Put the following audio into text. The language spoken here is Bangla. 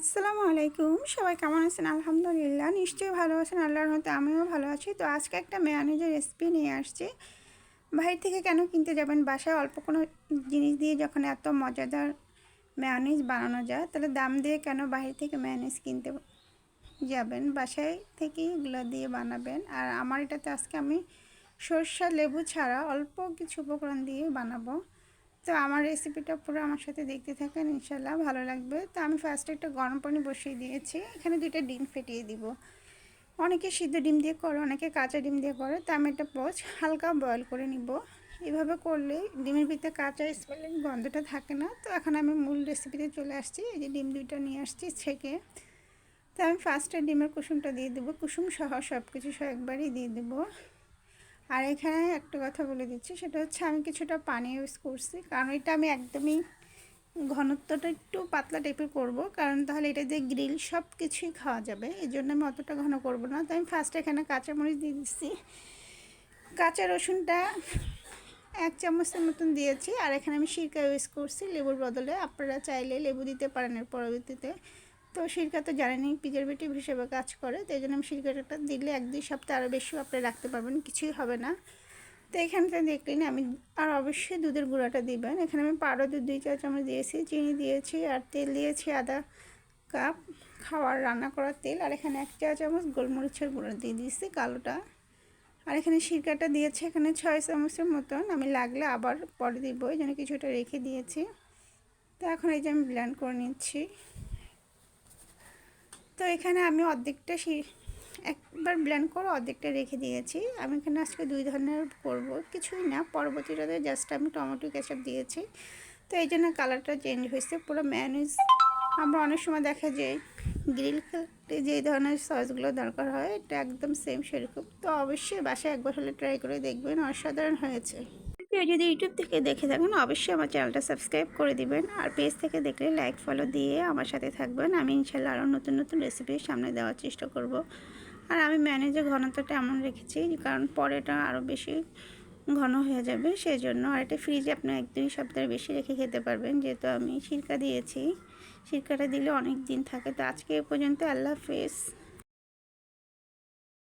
আসসালামু আলাইকুম। সবাই কেমন আছেন? আলহামদুলিল্লাহ, নিশ্চয়ই ভালো আছেন। আল্লাহর মতো আমিও ভালো আছি। তো আজকে একটা মেয়ানিজের রেসিপি নিয়ে আসছি। বাইরে থেকে কেন কিনতে যাবেন? বাসায় অল্প কোনো জিনিস দিয়ে যখন এত মজাদার মেয়ানিজ বানানো যায়, তাহলে দাম দিয়ে কেন বাইরে থেকে মেয়ানিজ কিনতে যাবেন? বাসায় থেকেই এগুলো দিয়ে বানাবেন। আর আমার এটাতে আজকে আমি সরষা লেবু ছাড়া অল্প কিছু উপকরণ দিয়ে বানাবো। তো আমার রেসিপিটা পুরো আমার সাথে দেখতে থাকেন ইনশাল্লাহ ভালো লাগবে। তো আমি ফার্স্টে একটা গরম পানি বসিয়ে দিয়েছি, এখানে দুইটা ডিম ফেটিয়ে দিব। অনেকে সিদ্ধ ডিম দিয়ে করে, অনেকে কাঁচা ডিম দিয়ে করে, তো আমি একটা পোচ হালকা বয়ল করে নিব। এভাবে করলে ডিমের ভিতরে কাঁচা স্মেলিং গন্ধটা থাকে না। তো এখন আমি মূল রেসিপিতে চলে আসছি, এই যে ডিম দুইটা নিয়ে আসছি ছেঁকে। তো আমি ফার্স্টে ডিমের কুসুমটা দিয়ে দেবো, কুসুম সহ সব কিছু সহ একবারই দিয়ে দেবো। আর এখানে একটা কথা বলে দিচ্ছি, সেটা হচ্ছে আমি কিছুটা পানি ইউজ করছি, কারণ এটা আমি একদমই ঘনত্বটা একটু পাতলা টাইপের করব, কারণ তাহলে এটা দিয়ে গ্রিল সব কিছুই খাওয়া যাবে এই জন্য আমি অতটা ঘন করব না। তো আমি ফার্স্ট এখানে কাঁচামরিচ দিয়ে দিচ্ছি, কাঁচা রসুনটা এক চামচের মতন দিয়েছি, আর এখানে আমি সিরকা ইউজ করছি লেবুর বদলে, আপনারা চাইলে লেবু দিতে পারেন এর পরবর্তীতে। তো সিরকা তো জানেনই প্রিজারভেটিভ হিসেবে কাজ করে, তো এই জন্য আমি সিরকাটা দিলে এক দুই সপ্তাহ আরও বেশি আপনি রাখতে পারবেন, কিছুই হবে না। তো এখানটা দেখলেন আমি আর অবশ্যই দুধের গুঁড়াটা দিবেন। এখানে আমি পাড়ো দুধ, দুই চা চামচ দিয়েছি, চিনি দিয়েছি আর তেল দিয়েছি আধা কাপ খাওয়ার, রান্না করার তেল। আর এখানে এক চা চামচ গোলমরিচের গুঁড়া দিয়ে দিয়েছি কালোটা। আর এখানে সিরকাটা দিয়েছি এখানে ছয় চামচের মতন। আমি লাগলে আবার পরে দিব, এই জন্য কিছুটা রেখে দিয়েছি। তো এখন এই যে আমি ব্ল্যান্ড করে নিচ্ছি। তো এখানে আমি অর্ধেকটা একবার ব্ল্যান্ড করে অর্ধেকটা রেখে দিয়েছি। আমি এখানে আজকে দুই ধরনের করব, কিছুই না। পরবর্তীটাতে জাস্ট আমি টমেটো কেচাপ দিয়েছি। তো এই জন্য কালারটা চেঞ্জ হয়েছে। পুরো ম্যানেজ আমরা অনেক সময় দেখা যায় গ্রিল খেলতে যে ধরনের সসগুলো দরকার হয়, এটা একদম সেম সেরকম। তো অবশ্যই বাসায় একবার হলে ট্রাই করে দেখবেন, অসাধারণ হয়েছে। কেউ যদি ইউটিউব থেকে দেখে থাকেন, অবশ্যই আমার চ্যানেলটা সাবস্ক্রাইব করে দিবেন। আর পেজ থেকে দেখলে লাইক ফলো দিয়ে আমার সাথে থাকবেন। আমি ইনশাল্লাহ আরও নতুন নতুন রেসিপি সামনে দেওয়ার চেষ্টা করব। আর আমি ম্যানেজের ঘনত্বটা এমন রেখেছি, কারণ পরেটা আরও বেশি ঘন হয়ে যাবে সেই জন্য আর এটা ফ্রিজে আপনি এক দুই সপ্তাহের বেশি রেখে খেতে পারবেন। যেহেতু আমি সিরকা দিয়েছি, সিরকাটা দিলে অনেক দিন থাকে। তো আজকে এ পর্যন্ত আল্লাহ হাফেজ।